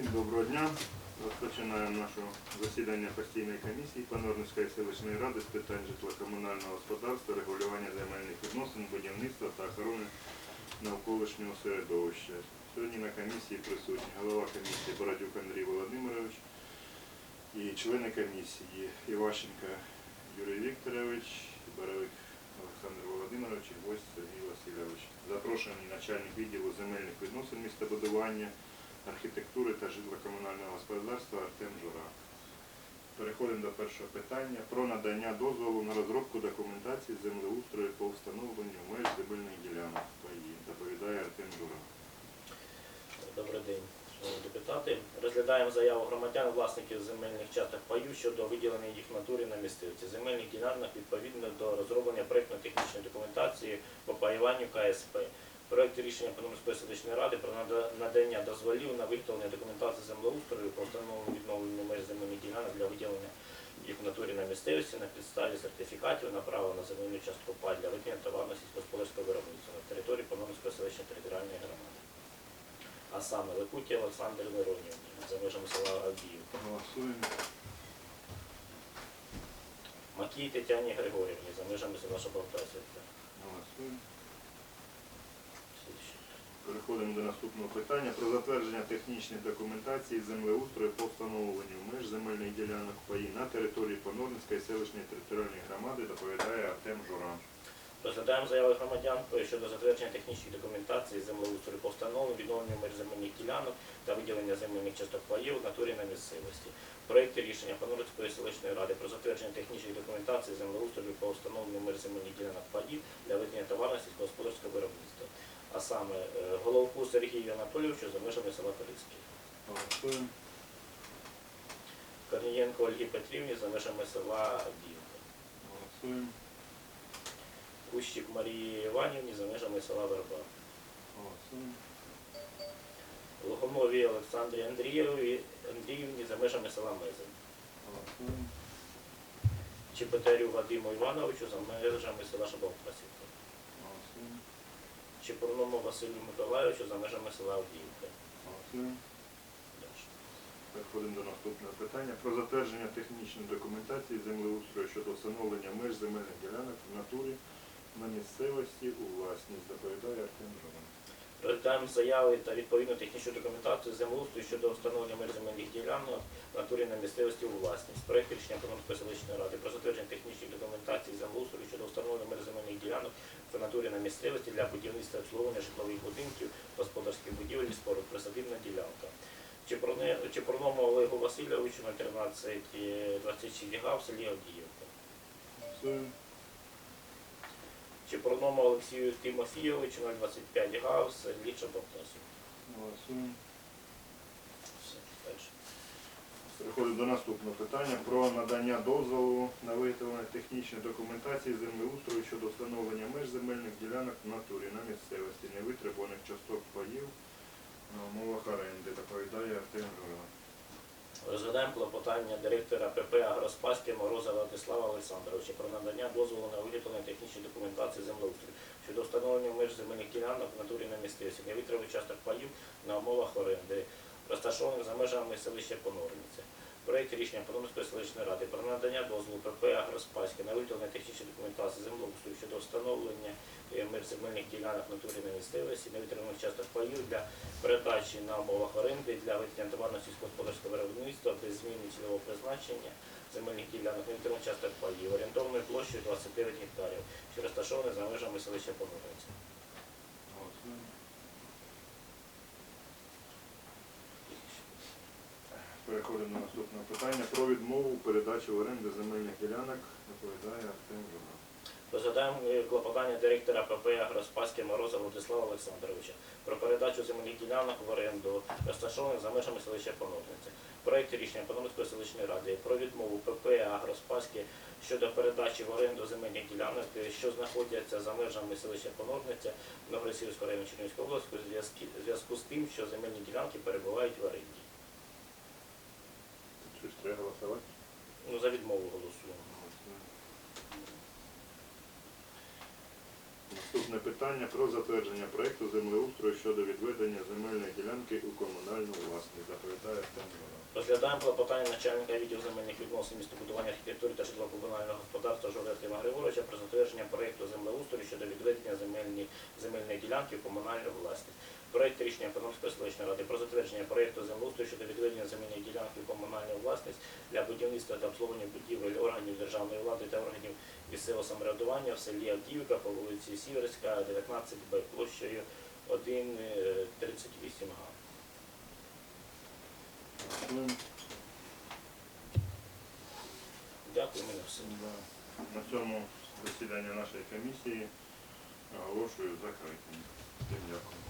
Всім доброго дня. Розпочинаємо наше засідання постійної комісії Панорницької селищної ради з питань житлово-комунального господарства, регулювання земельних відносин, будівництва та охорони навколишнього середовища. Сьогодні на комісії присутні голова комісії Бородюк Андрій Володимирович і члени комісії Іващенко Юрій Вікторович, Боровик Олександр Володимирович і гость Сергій Васильович. Запрошений начальник відділу земельних відносин містобудування архітектури та житло-комунального господарства Артем Жура. Переходимо до першого питання про надання дозволу на розробку документації землеустрою по встановленню меж земельних ділянок паї. Доповідає Артем Жура. Добрий день, шановні депутати. Розглядаємо заяву громадян, власників земельних часток паю щодо виділення їх натурі на місцевості. Земельних ділянок відповідно до розроблення проєктно-технічної документації по паюванню КСП. Проект рішення Пономарської селищної ради про надання дозволів на виготовлення документації землеустрою по встановленню відновленню меж земельних ділянок для виділення їх в натурі на місцевості на підставі сертифікатів на право на земельну частку пай для ведення товарно сільськогосподарського виробництва на території Пономарської селищної територіальної громади а саме Ликуті Олександр Миронівні за межами села Авдіївка, Голосуємо. Макій Тетяні Григорівні за межами села Шабалтасівка. Голосуємо. Переходимо до наступного питання про затвердження технічної документації землеустрою по встановленню меж земельних ділянок паї на території Понорницької селищної територіальної громади доповідає Артем Журан. Розглядаємо заяви громадян щодо затвердження технічної документації землеустрою по встановленню відновленню меж земельних ділянок та виділення земельних часток паїв в натурі на місцевості. Проекти рішення Панорської селищної ради про затвердження технічної документації землеустрою по встановленню меж земельних ділянок паїв для ведення товарно сільськогосподарського виробництва. А саме е, Головку Сергію Анатолійовичу за межами села Корицький. Голосуємо. Корнієнко Ольгі Петрівні за межами села Авдіївка. Голосуємо. Кущик Марії Іванівні за межами села Верба. Голосуємо. Логунові Олександрі Андрієві Андріївні за межами села Мезень. Голосуємо. Чепетарю Вадиму Івановичу за межами села Шабовкасівка. Голосуємо. Чепурному Василю Миколайовичу за межами села Авдіївка. Переходимо до наступного питання про затвердження технічної документації землеустрою щодо встановлення меж земельних ділянок в натурі на місцевості у власність доповідає Артем Журан. Розглядаємо заяви та відповідну технічну документацію землеустрою щодо встановлення меж земельних ділянок в натурі на місцевості у власність. Проект рішення Панамської селищної ради про затвердження технічної документації землеустрою щодо встановлення меж земельних ділянок в натурі на місцевості для будівництва обслуговування житлових будинків, господарських будівель, споруд, присадибна ділянка. Чепурному Олегу Васильовичу на 13 26 га в селі Авдіївка. Чепурному Олексію Тимофійовичу на 25 га в селі Чаботасів. Голосуємо. Все, дальше. Переходимо до наступного питання про надання дозволу на виготовлення технічної документації землеустрою щодо встановлення меж земельних ділянок в натурі на місцевості невитребуваних часток паїв на умовах оренди, доповідає Артем Журан. Розглядаємо клопотання директора ПП «Агроспаське» Мороза Владислава Олександровича про надання дозволу на виготовлення технічної документації землеустрою щодо встановлення меж земельних ділянок в натурі на місцевості, невітровий часток паїв на умовах оренди, розташованих за межами селища Понорниця. Проект рішення Понорницької селищної ради про надання дозволу ПП «Агроспаське» на виготовлення технічної документації землеустрою щодо встановлення е, меж земельних ділянок натурі на місцевості, невітрових часток паїв для передачі на умовах оренди для ведення товарно сільськогосподарського виробництва без зміни цільового призначення земельних ділянок невідомих часток паїв орієнтовною площею 29 гектарів, що розташовані за межами селища Понурець. Голосуємо. Переходимо до наступного питання про відмову передачі в оренду земельних ділянок, доповідає Артем Журан. Розглядаємо е, клопотання директора ПП «Агроспаське» Мороза Владислава Олександровича про передачу земельних ділянок в оренду, розташованих за межами селища Понорниця. Проект рішення Понорницької селищної ради про відмову ПП «Агроспаське» щодо передачі в оренду земельних ділянок, е, що знаходяться за межами селища Понорниця Новгородського району Чернівської області у зв'язку з тим, що земельні ділянки перебувають в оренді. Щось треба голосувати? Ну, за відмову голосуємо. Питання про у. Наступне питання про затвердження проекту землеустрою щодо відведення земельної ділянки у комунальну власність. Заповідає Іванов. Розглядаємо клопотання начальника відділу земельних відносин містобудування архітектури та житлово-комунального господарства Жора Артема Григоровича про затвердження проекту землеустрою щодо відведення земельні, земельної ділянки в комунальну власність. Проект рішення Панамської селищної ради про затвердження проекту землеустрою щодо відведення земельної ділянки в комунальну власність для будівництва та обслуговування будівель органів державної влади та органів місцевого самоврядування в селі Авдіївка по вулиці Сіверська, 19Б, площею 1,38 га. Дякую, мене все. На цьому засідання нашої комісії оголошую закритим. Дякую.